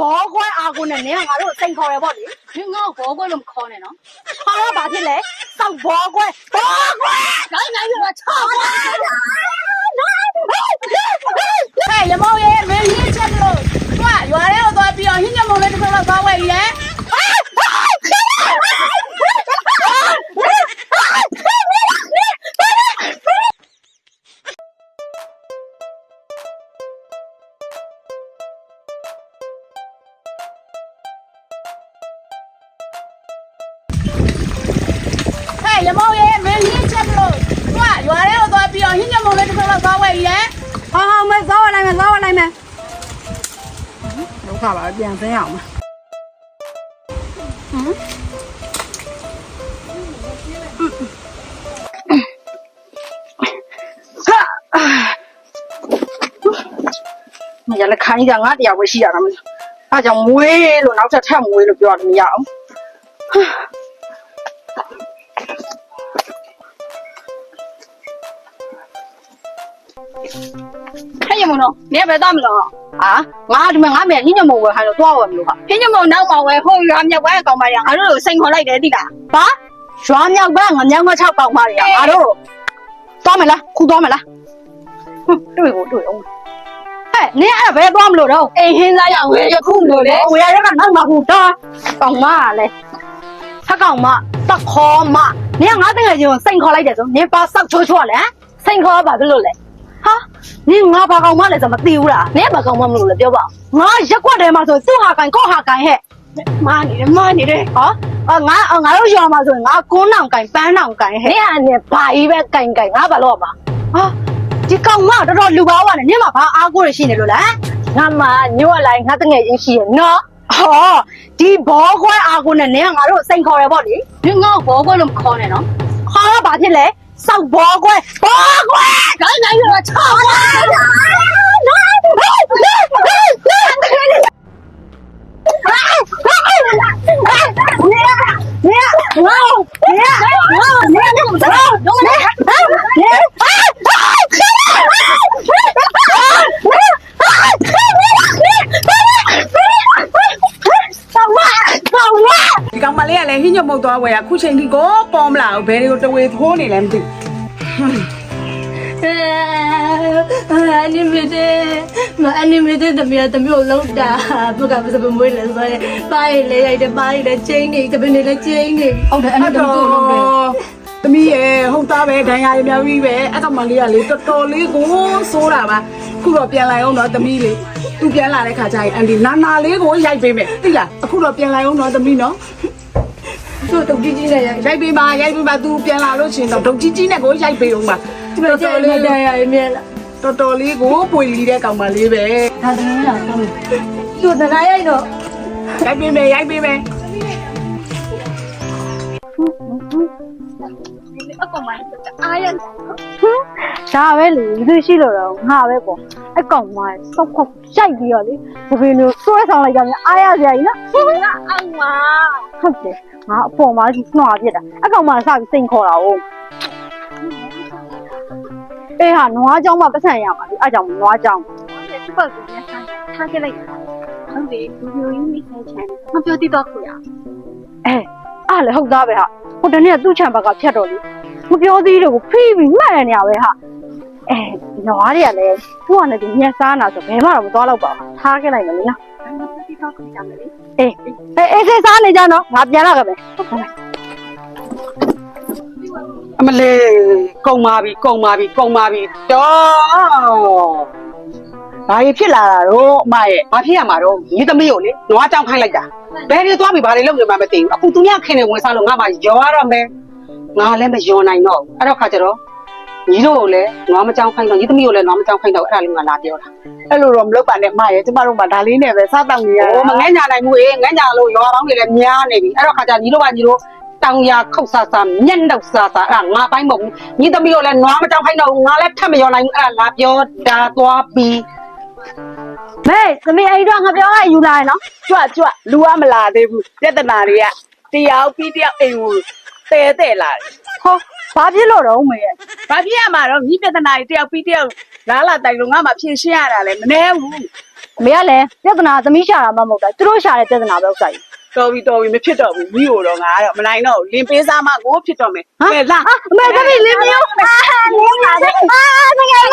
ဘောခွန်းအာကိုနဲ့မင်းကငါတို့စိန်ခေါ်ရပေါ့လေမင်းငါ့ကိုဘောခွန်းလို့မခေါ်နဲ့နော်ခေါ်တော့ဘာဖြစ်လဲစောက်ဘောခွန်းဘောခွန်းနိုင်နိုင်ပြောချောက်ခွန်းဟဲ့ရမောင်ရဲ့မင်းကြီးချက်လို့သူကရွာထဲကိုသွားပြီးအောင်ဟင်းညမုံလေးတစ်ခွက်လောက်သွားဝယ်ပြီးရဲ ရမောင်ရဲ့မင်းရင်းချက်လို့သူကရွာထဲကိုသွားပြီးတော့ဟင်းညမုံလေးတစ်ခါတော့သွားဝယ်ရဲဟောဟောမဲသွားဝလိုက်မယ်သွားဝလိုက်မယ်ဒုက္ခပါပြန်စင်းအောင်မယ်မရလက်ခိုင်းကြငါတရားပဲရှိရတာမလို့အဲကြောင့်မွေးလို့နောက်ထပ်ထပ်မွေးလို့ပြောလို့မရအောင် ဖျက်ညမုံတော့နင်ကဘယ်သားမလို့ဟာငါကဒီမှာငါမေညညမုံဝယ်ခိုင်းတော့သွားဝယ်မလို့ဟာဖျက်ညမုံနောက်မှာဝယ်ဟိုရွာမြောက်ဘက်ကောင်မကြီးငါတို့ကိုစိန်ခေါ်လိုက်တယ်တိလားဘာရွာမြောက်ဘက်ငါမြောက်ငါချောက်ကောင်မကြီးငါတို့သွားမလားခုသွားမလားတွေ့ကိုတွေ့အောင်ဲ့နင်အဲ့ဘယ်သွားမလို့တော့အိမ်ဟင်းစားရဝယ်ရခုမလို့လေဝယ်ရရကနောက်မှာဘူးတော့ကောင်မလဲဖက်ကောင်မတခေါ်မနင်ကငါတငယ်ချင်းကိုစိန်ခေါ်လိုက်တယ်ဆိုနင်ပါဆောက်ချိုးချိုးလဲစိန်ခေါ်ပါဘလို့လဲ နင်ငါဘာကောင်မလဲဆိုမသိဘူးလားနင်ဘာကောင်မမလို့လဲပြောပါငါရက်ွက်တယ်မှာဆိုသူ့ဟာကန်ကော့ဟာကန်ဟဲ့မာနေတယ်မာနေတယ်ဟောအငါငါတို့ရောမှာဆိုရင်ငါကုန်းနောင်ကန်ပန်းနောင်ကန်ဟဲ့နင်ဟာနင်ဘာကြီးပဲကန်ကန်ငါဘာလို့ရမှာဟာဒီကောင်မတော်တော်လူပါဝါနဲ့နင်မှာဘာအားကိုးရရှိနေလို့လဲငါမညို့လိုက်ငါတငယ်ချင်းရှိရနော်ဟောဒီဘောခွဲအားကိုးနဲ့နင်ကငါတို့စိန်ခေါ်ရပေါ့လေနင်ငါ့ကိုဘောခွဲလို့မခေါ်နဲ့နော်ခေါ်တော့ဘာဖြစ်လဲ စောက်ဘောကွယ်ဘောကွယ်ခိုင်းနိုင်ရောချောင်းเนี่ยเนี่ยเนี่ยเนี่ยเนี่ยเนี่ยเนี่ยเนี่ย ည်းဟင်းညမုံသွားဝယ်ရခုချိန်ဒီကိုပေါ်မလာဘူးဘယ်တွေကိုတဝေထိုးနေလဲမသိဘူးအနိမတေမအနိမတေတမီးတမီးကိုလောက်တာဘုကပစပမွေးလဲဆိုရဲပါရလေရိုက်တယ်ပါရလေချင်းနေတပင်းနေလဲချင်းနေဟုတ်တယ်အဲ့အဲ့ဒါတော့တော့လုံးတယ်သမီးရဲ့ဟုတ်သားပဲဒဏ်ရာရများပြီးပဲအဲ့ကောင်မလေးကလေတော်တော်လေးကိုစိုးတာပါခုတော့ပြန်လာအောင်တော့သမီးလေးသူပြန်လာတဲ့ခါကျရင်အန်ဒီနာနာလေးကိုရိုက်ပေးမယ်သိလားအခုတော့ပြန်လာအောင်တော့သမီးနော် သူ့တုတ်ကြီးကြီးနဲ့ရိုက်ရိုက်ပေးပါရိုက်ပေးပါသူပြန်လာလို့ချင်းတော့ဒုတ်ကြီးကြီးနဲ့ကိုရိုက်ပေးအောင်ပါဒီမှာကျဲနေတယ်ရမြဲလားတော်တော်လေးကိုပွေလီတဲ့ကောင်မလေးပဲဒါတည်းလားတော့သူတနာရိုက်တော့ရိုက်ပေးမယ်ရိုက်ပေးမယ်အကောင်မအားရ ဒါပဲလေလူရှိလို့တော့ငါပဲပေါ့အကောင်မဆောက်ခုတ်ရှိုက်ပြီးတော့လေဒီဗီလိုဆွဲဆောင်လိုက်ကြမြန်အားရစရာကြီးနော်ငါအောင်ပါဟုတ်တယ်ငါအပေါ်မှာကြီးနှွာပြစ်တာအကောင်မစပြီးစိန်ခေါ်တာဟုတ်အေးဟာနွားကြောင်မှပတ်စံရမှာလေအဲကြောင့်နွားကြောင်ဒီပတ်ကိုပြန်ထားခဲ့လိုက်ဟုတ်တယ်ဒီဗီလိုကြီးမိဆိုင်ချမ်းမပြောတိတော့ခုရအဲအားလည်းဟုတ်သားပဲဟာဟိုတနေ့ကသူ့ချံဘက်ကဖြတ်တော့လေ မပြောသေးလို့ဖိပြီးမှတ်ရနေရပဲဟာအဲနွားတွေကလည်းသူ့ကလည်းဒီညက်စားနာဆိုဘယ်မှတော့မသွားတော့ပါဘူးထားခဲ့လိုက်မယ်လေနော်မပြောတတ်တော့ခွာကြမယ်လေအေးအေးအေးဆေးစားနေကြနော်ငါပြန်လာခဲ့မယ်အမလေးကုံပါပြီကုံပါပြီကုံပါပြီတော့ဘာကြီးဖြစ်လာတာတော့အမရဲ့ဘာဖြစ်ရမှာတော့ညီသမီးကိုလေနွားကြောင်ခိုင်းလိုက်တာဘယ်တွေသွားပြီဘာတွေလုပ်နေမှမသိဘူးအခုသူများခင်နေဝင်စားလို့ငါမှယောရတော့မယ် ငါလည်းမယောနိုင်တော့ဘူးအဲ့တော့ခါကျတော့ညီတို့ကိုလည်းနွားမကြောင်ခိုင်းတော့ညီသမီးကိုလည်းနွားမကြောင်ခိုင်းတော့အဲ့ဒါလေးငါလာပြောတာအဲ့လိုတော့မလုပ်ပါနဲ့အမရဲ့ကျမတို့မှဒါလေးနဲ့ပဲစားတောက်နေရဟိုမငဲ့ညာနိုင်ဘူးအေးငဲ့ညာလို့ယောပေါင်းတွေလည်းများနေပြီအဲ့တော့ခါကျညီတို့ကညီတို့တောင်ရခောက်ဆာဆာမျက်နှောက်ဆာဆာအဲ့ဒါငါပိုင်းမဟုတ်ဘူးညီသမီးကိုလည်းနွားမကြောင်ခိုင်းတော့ဘူးငါလည်းထပ်မယောနိုင်ဘူးအဲ့ဒါလာပြောတာသွားပြီးမေသမီးအဲ့တော့ငါပြောရယူလာရနော်ကြွကြွလူကမလာသေးဘူးပြဿနာတွေကတရားပြီးတရားအိမ်ကို တဲတဲလာတယ်ဟောဘာဖြစ်လို့တော့မေရဲ့။ဘာဖြစ်ရမှာတော့မိပြဿနာတွေတယောက်ပြီးတယောက်လာလာတိုင်လို့ငါမှဖြေရှင်းရတာလည်းမနှဲဘူးအမေကလည်းပြဿနာသမီးရှာတာမှမဟုတ်တာသူတို့ရှာတဲ့ပြဿနာပဲဥစ္စာကြီးတော်ပြီတော်ပြီမဖြစ်တော့ဘူးမိကိုတော့ငါကတော့မနိုင်တော့ဘူးလင်ပေးစားမကိုဖြစ်တော့မယ်ကဲလာ အမေသမီးလင်းမျိုးအာလင်းပါလေအာငယ်ငယ်